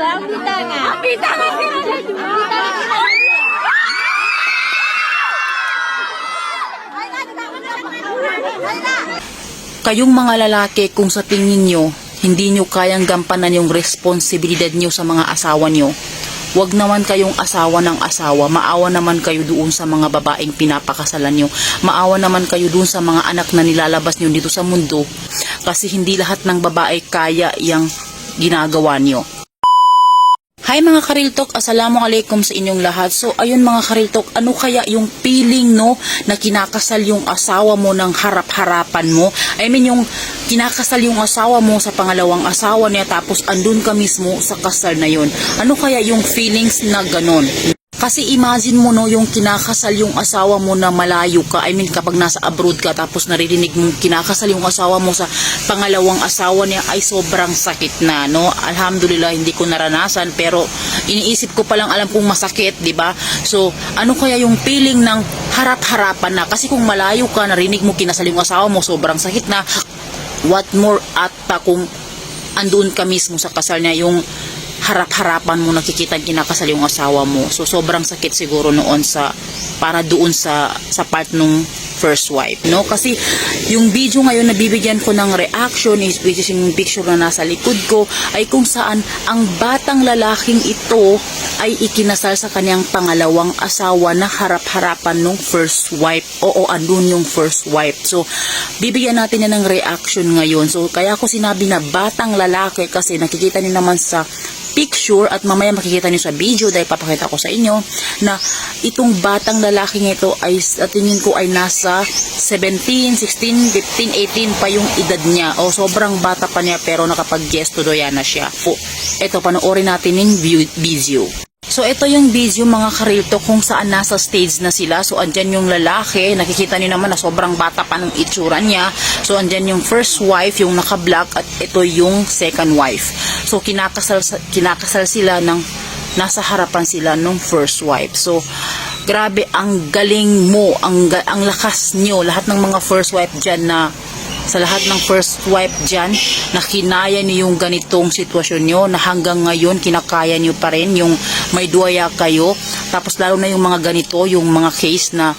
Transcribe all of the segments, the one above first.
Ang bitangan. Ang bitangan sila Bitangan sila. Kayong mga lalaki, kung sa tingin nyo, hindi nyo kayang gampanan yung responsibilidad nyo sa mga asawa nyo, Huwag naman kayong asawa ng asawa. Maawa naman kayo doon sa mga babaeng pinapakasalan nyo. Maawa naman kayo doon sa mga anak na nilalabas nyo dito sa mundo. Kasi hindi lahat ng babae kaya yung ginagawa nyo. Hi mga kariltok, assalamualaikum sa inyong lahat. So ayun mga kariltok, ano kaya yung feeling no na kinakasal yung asawa mo ng harap-harapan mo? I mean yung kinakasal yung asawa mo sa pangalawang asawa niya tapos andun ka mismo sa kasal na yun. Ano kaya yung feelings na ganon? Kasi imagine mo no, yung kinakasal yung asawa mo na malayo ka. I mean, kapag nasa abroad ka tapos naririnig mo kinakasal yung asawa mo sa pangalawang asawa niya ay sobrang sakit na, no? Alhamdulillah, hindi ko naranasan pero iniisip ko palang alam kong masakit, di ba? So, ano kaya yung feeling ng harap-harapan na? Kasi kung malayo ka, narinig mo kinasal yung asawa mo, sobrang sakit na. What more at pa kung andun ka mismo sa kasal niya, yung harap-harapan mo nakikita kinakasal yung asawa mo. So sobrang sakit siguro noon sa para doon sa sa part nung first wife, no? Kasi yung video ngayon na bibigyan ko ng reaction is which is yung picture na nasa likod ko ay kung saan ang batang lalaking ito ay ikinasal sa kanyang pangalawang asawa na harap-harapan nung first wife. Oo, andun yung first wife. So, bibigyan natin yan ng reaction ngayon. So, kaya ko sinabi na batang lalaki kasi nakikita niyo naman sa picture at mamaya makikita niyo sa video dahil papakita ko sa inyo na itong batang lalaking ito ay sa tingin ko ay nasa 17, 16, 15, 18 pa yung edad niya o sobrang bata pa niya pero nakapag-yes to doya na siya po. Ito, panoorin natin yung video. So ito yung video mga karilto kung saan nasa stage na sila. So andyan yung lalaki, nakikita niyo naman na sobrang bata pa ng itsura niya. So andyan yung first wife, yung naka-black at ito yung second wife. So kinakasal kinakasal sila ng nasa harapan sila nung first wife. So grabe ang galing mo, ang ang lakas niyo lahat ng mga first wife diyan na sa lahat ng first wife dyan na kinaya niyo yung ganitong sitwasyon nyo na hanggang ngayon kinakaya niyo pa rin yung may duwaya kayo. Tapos lalo na yung mga ganito yung mga case na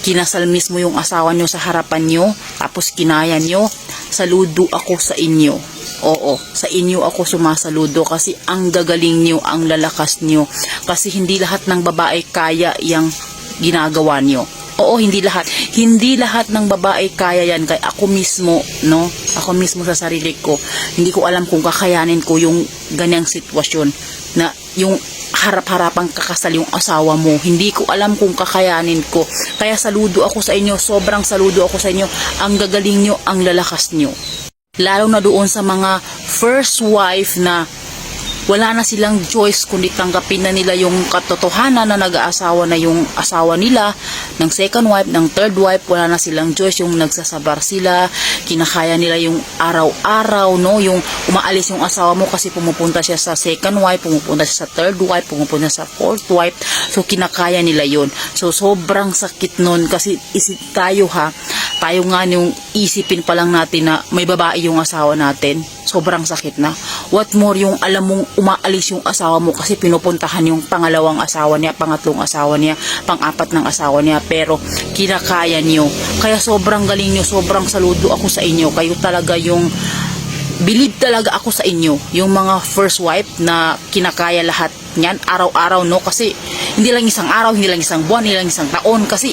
kinasal mismo yung asawa nyo sa harapan nyo tapos kinaya nyo saludo ako sa inyo. Oo sa inyo ako sumasaludo kasi ang gagaling nyo ang lalakas nyo kasi hindi lahat ng babae kaya yung ginagawa nyo Oo, hindi lahat. Hindi lahat ng babae kaya yan. Kaya ako mismo, no? Ako mismo sa sarili ko, hindi ko alam kung kakayanin ko yung ganyang sitwasyon na yung harap-harapang kakasal yung asawa mo. Hindi ko alam kung kakayanin ko. Kaya saludo ako sa inyo. Sobrang saludo ako sa inyo. Ang gagaling nyo, ang lalakas nyo. Lalo na doon sa mga first wife na wala na silang choice kundi tanggapin na nila yung katotohanan na nag-aasawa na yung asawa nila. Ng second wife, ng third wife, wala na silang choice. Yung nagsasabar sila, kinakaya nila yung araw-araw, no, yung umaalis yung asawa mo kasi pumupunta siya sa second wife, pumupunta siya sa third wife, pumupunta sa fourth wife, so kinakaya nila yon So sobrang sakit nun kasi isip tayo ha, tayo nga yung isipin pa lang natin na may babae yung asawa natin, sobrang sakit na. What more yung alam mong umaalis yung asawa mo kasi pinupuntahan yung pangalawang asawa niya, pangatlong asawa niya, pang-apat ng asawa niya, pero kinakaya niyo. Kaya sobrang galing niyo, sobrang saludo ako sa inyo. Kayo talaga yung believe talaga ako sa inyo, yung mga first wife na kinakaya lahat niyan araw-araw no kasi hindi lang isang araw, hindi lang isang buwan, hindi lang isang taon kasi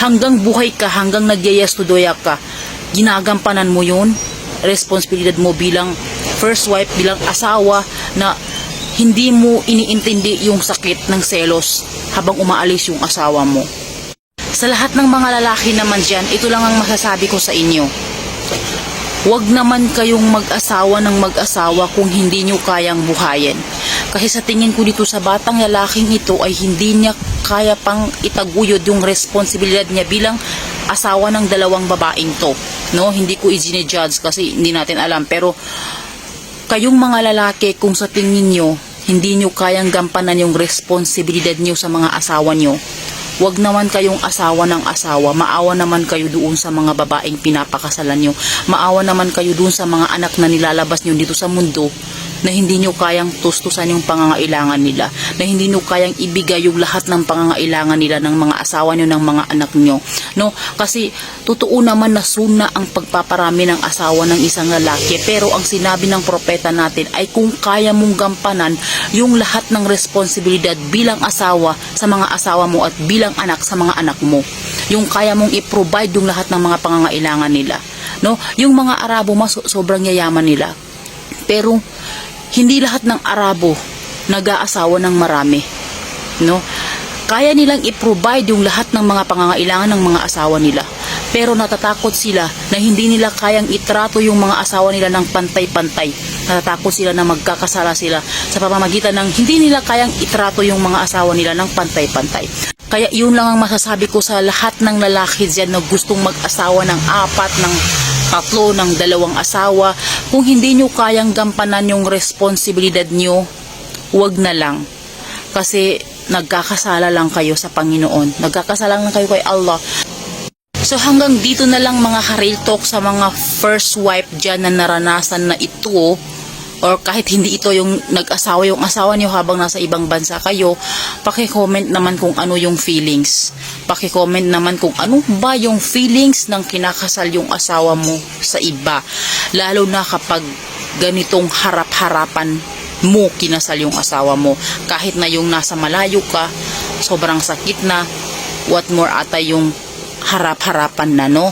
hanggang buhay ka, hanggang nagyayas to doyak ka, ginagampanan mo yun, responsibilidad mo bilang first wife, bilang asawa na hindi mo iniintindi yung sakit ng selos habang umaalis yung asawa mo. Sa lahat ng mga lalaki naman dyan, ito lang ang masasabi ko sa inyo. Huwag naman kayong mag-asawa ng mag-asawa kung hindi nyo kayang buhayin. Kasi sa tingin ko dito sa batang lalaking ito ay hindi niya kaya pang itaguyod yung responsibilidad niya bilang asawa ng dalawang babaeng to. No, hindi ko i-judge kasi hindi natin alam pero kayong mga lalaki kung sa tingin nyo hindi nyo kayang gampanan yung responsibilidad nyo sa mga asawa nyo Huwag naman kayong asawa ng asawa. Maawa naman kayo doon sa mga babaeng pinapakasalan nyo. Maawa naman kayo doon sa mga anak na nilalabas nyo dito sa mundo na hindi nyo kayang tustusan yung pangangailangan nila, na hindi nyo kayang ibigay yung lahat ng pangangailangan nila ng mga asawa nyo, ng mga anak nyo. No? Kasi totoo naman na suna ang pagpaparami ng asawa ng isang lalaki, pero ang sinabi ng propeta natin ay kung kaya mong gampanan yung lahat ng responsibilidad bilang asawa sa mga asawa mo at bilang anak sa mga anak mo. Yung kaya mong i-provide yung lahat ng mga pangangailangan nila. No? Yung mga Arabo mas sobrang yayaman nila. Pero hindi lahat ng Arabo nag-aasawa ng marami. No? Kaya nilang i-provide yung lahat ng mga pangangailangan ng mga asawa nila. Pero natatakot sila na hindi nila kayang itrato yung mga asawa nila ng pantay-pantay. Natatakot sila na magkakasala sila sa pamamagitan ng hindi nila kayang itrato yung mga asawa nila ng pantay-pantay. Kaya yun lang ang masasabi ko sa lahat ng lalaki dyan na gustong mag-asawa ng apat, ng tatlo, ng dalawang asawa. Kung hindi nyo kayang gampanan yung responsibilidad nyo, wag na lang. Kasi nagkakasala lang kayo sa Panginoon. Nagkakasala lang kayo kay Allah. So hanggang dito na lang mga ka-real talk sa mga first wife dyan na naranasan na ito or kahit hindi ito yung nag-asawa yung asawa niyo habang nasa ibang bansa kayo, paki-comment naman kung ano yung feelings. Paki-comment naman kung ano ba yung feelings ng kinakasal yung asawa mo sa iba. Lalo na kapag ganitong harap-harapan mo kinasal yung asawa mo. Kahit na yung nasa malayo ka, sobrang sakit na, what more ata yung harap-harapan na, no?